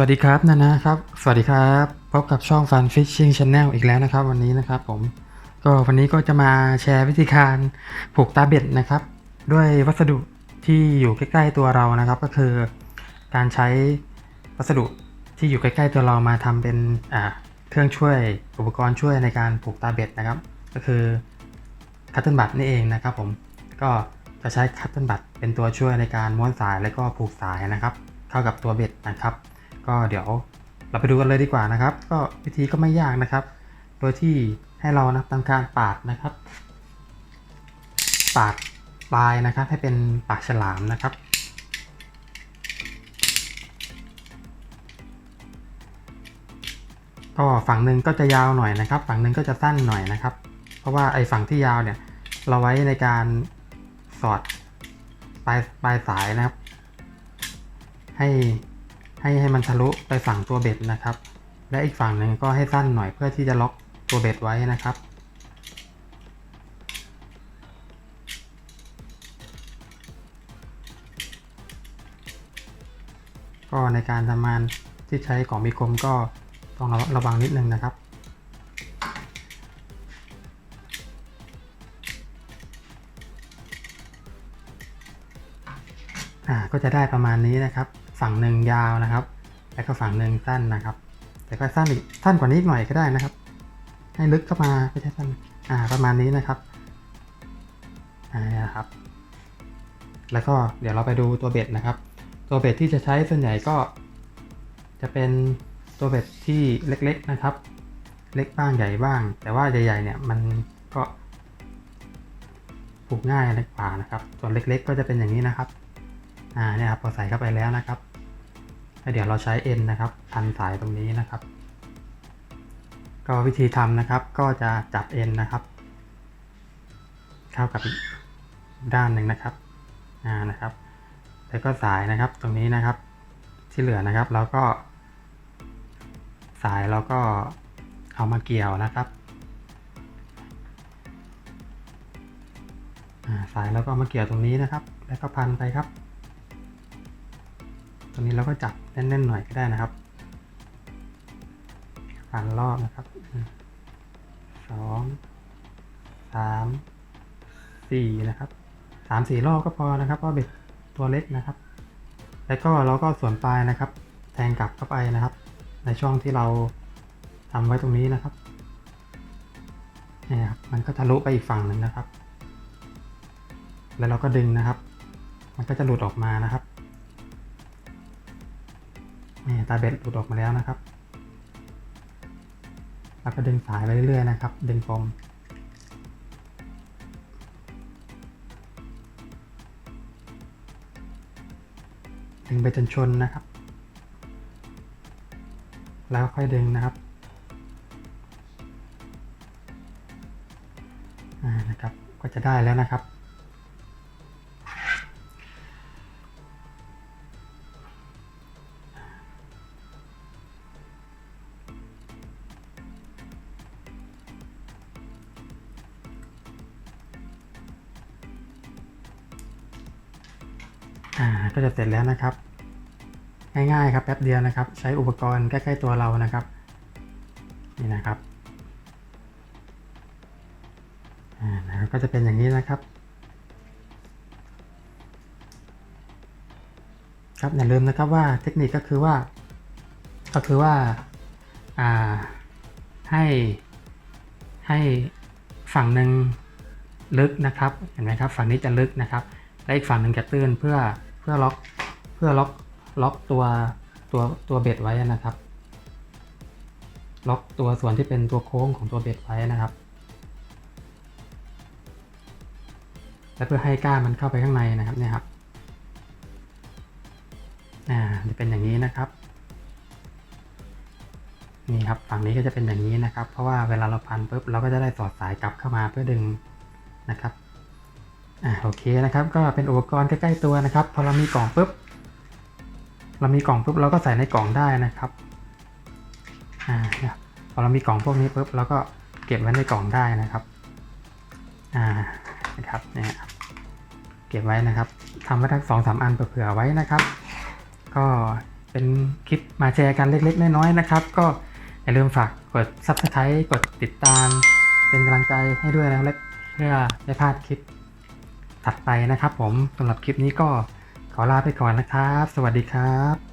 วัสดีครับนานะครับ สวัสดีครับพบกับช่อง Fun Fishing Channel อีกแล้วนะครับ วันนี้นะครับผมก็วันนี้ก็จะมาแชร์วิธีการผูกตาเบ็ดนะครับ ด้วยวัสดุที่อยู่ใกล้ๆตัวเรานะครับ ก็คือการใช้วัสดุที่อยู่ใกล้ๆตัวเรามาทำเป็นอ่าเครื่องช่วยอุปกรณ์ช่วยในการผูกตาเบ็ดนะครับ ก็คือคัตเติลบัตนี่เองนะครับ ผมก็จะใช้คัตเติลบัตเป็นตัวช่วยในการม้วนสายและก็ผูกสายนะครับ เข้ากับตัวเบ็ดนะครับ ก็เดี๋ยวเราไปดูกันเลยดีกว่านะครับ ก็วิธีก็ไม่ยากนะครับ โดยที่ให้เรานะทำการปาดนะครับ ปาดปลายนะครับให้เป็นปากฉลามนะครับก็ฝั่งหนึ่งก็จะยาวหน่อยนะครับ ฝั่งหนึ่งก็จะสั้นหน่อยนะครับ เพราะว่าไอ้ฝั่งที่ยาวเนี่ย เราไว้ในการสอดปลายปลายสายนะครับ ให้ ให้ให้มันทะลุไปฝั่งตัวเบ็ดนะครับ และอีกฝั่งหนึ่งก็ให้สั้นหน่อยเพื่อที่จะล็อกตัวเบ็ดไว้นะครับ ก็ในการทำงานที่ใช้ของมีคมก็ต้องระระวังนิดนึงนะครับอ่าก็จะได้ประมาณนี้นะครับ ฝั่งหนึ่งยาวนะครับ แล้วก็ฝั่งหนึ่งสั้นนะครับ แต่ก็สั้นอีกสั้นกว่านี้หน่อยก็ได้นะครับ ให้ลึกเข้ามาไม่ใช่สั้นอ่าประมาณนี้นะครับอ่านะครับ แล้วก็เดี๋ยวเราไปดูตัวเบ็ดนะครับ ตัวเบ็ดที่จะใช้ส่วนใหญ่ก็ จะเป็นตัวเบ็ดที่เล็กๆนะครับ เล็กบ้างใหญ่บ้าง แต่ว่าใหญ่ๆเนี่ยมันก็ผูกง่ายเล็กกว่านะครับ ส่วนเล็กๆ ก็จะเป็นอย่างนี้นะครับ อ่าเนี่ยครับพอใส่เข้าไปแล้วนะครับ แล้วเดี๋ยวเราใช้เอ็นนะครับ พันสายตรงนี้นะครับ ก็วิธีทำนะครับก็จะจับเอ็นนะครับ เข้ากับด้านหนึ่งนะครับอ่านะครับ แล้วก็สายนะครับตรงนี้นะครับ ที่เหลือนะครับเราก็ สายเราก็เอามาเกี่ยวนะครับสายเราก็เอามาเกี่ยวตรงนี้นะครับ แล้วก็พันไปครับ ตรงนี้เราก็จับแน่นๆหน่อยก็ได้นะครับพันรอบนะครับสองสามสี่นะครับสามสี่รอบก็พอนะครับเพราะเบ็ดตัวเล็กนะครับ แล้วก็เราก็ส่วนปลายนะครับ แทงกลับเข้าไปนะครับ ในช่องที่เราทำไว้ตรงนี้นะครับนี่ครับมันก็ทะลุไปอีกฝั่งหนึ่งนะครับ แล้วเราก็ดึงนะครับ มันก็จะหลุดออกมานะครับ นี่ตาเบ็ดหลุดออกมาแล้วนะครับ แล้วก็ดึงสายไปเรื่อยๆนะครับ ดึงปมดึงไปจนชนนะครับ แล้วค่อยดึงนะครับอ่านะครับ ก็จะได้แล้วนะครับ อ่าก็จะเสร็จแล้วนะครับ ง่ายๆครับแป๊บเดียวนะครับ ใช้อุปกรณ์ใกล้ๆตัวเรานะครับ นี่นะครับอ่านะครับก็จะเป็นอย่างนี้นะครับ ครับอย่าลืมนะครับว่าเทคนิคก็คือว่า ก็คือว่าอ่าให้ให้ฝั่งหนึ่งลึกนะครับเห็นไหมครับ ฝั่งนี้จะลึกนะครับและอีกฝั่งหนึ่งจะตื้นเพื่อ พื่อล็อกเพื่อล็อกล็อกตัวตัวตัวเบ็ดไว้นะครับ ล็อกตัวส่วนที่เป็นตัวโค้งของตัวเบ็ดไว้นะครับ และเพื่อให้ก้ามันเข้าไปข้างในนะครับเนี่ยครับอ่าจะเป็นอย่างนี้นะครับนี่ครับฝั่งนี้ก็จะเป็นอย่างนี้นะครับ เพราะว่าเวลาเราพันปุ๊บเราก็จะได้สอดสายกลับเข้ามาเพื่อดึงนะครับ อ่าโอเคนะครับ ก็เป็นอุปกรณ์ใกล้ๆตัวนะครับ พอเรามีกล่องปุ๊บ เรามีกล่องปุ๊บเราก็ใส่ในกล่องได้นะครับอ่าเนี่ยพอเรามีกล่องพวกนี้ปุ๊บเราก็เก็บไว้ในกล่องได้นะครับอ่านะครับเนี่ยเก็บไว้นะครับทำไว้ทั้งสองสามอันเผื่อไว้นะครับ ก็เป็นคลิปมาแชร์กันเล็ก ๆ น้อยๆนะครับ ก็อย่าลืมฝากกด Subscribe กดติดตาม เป็นกำลังใจให้ด้วยนะครับเพื่อไม่พลาดคลิป ถัดไปนะครับผมสำหรับคลิปนี้ก็ขอลาไปก่อนนะครับ สวัสดีครับ